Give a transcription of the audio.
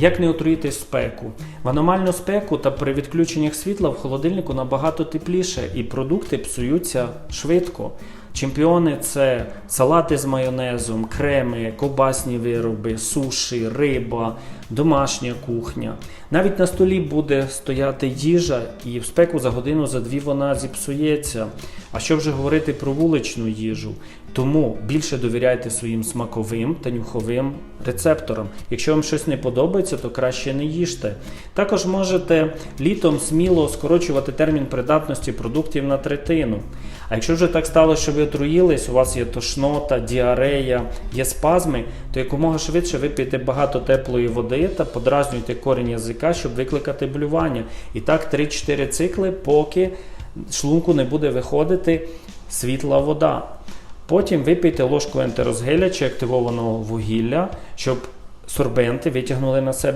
Як не отруїти спеку? В аномальну спеку та при відключеннях світла в холодильнику набагато тепліше і продукти псуються швидко. Чемпіони це салати з майонезом, креми, ковбасні вироби, суші, риба, домашня кухня. Навіть на столі буде стояти їжа, і в спеку за годину за дві вона зіпсується. А що вже говорити про вуличну їжу? Тому більше довіряйте своїм смаковим та нюховим рецепторам. Якщо вам щось не подобається, то краще не їжте. Також можете літом сміло скорочувати термін придатності продуктів на третину. А якщо вже так стало, що ви отруїлись, у вас є тошнота, діарея, є спазми, то якомога швидше випийте багато теплої води та подразнюйте корінь язика, щоб викликати блювання. І так 3-4 цикли, поки шлунку не буде виходити світла вода. Потім випийте ложку ентерозгеля чи активованого вугілля, щоб сорбенти витягнули на себе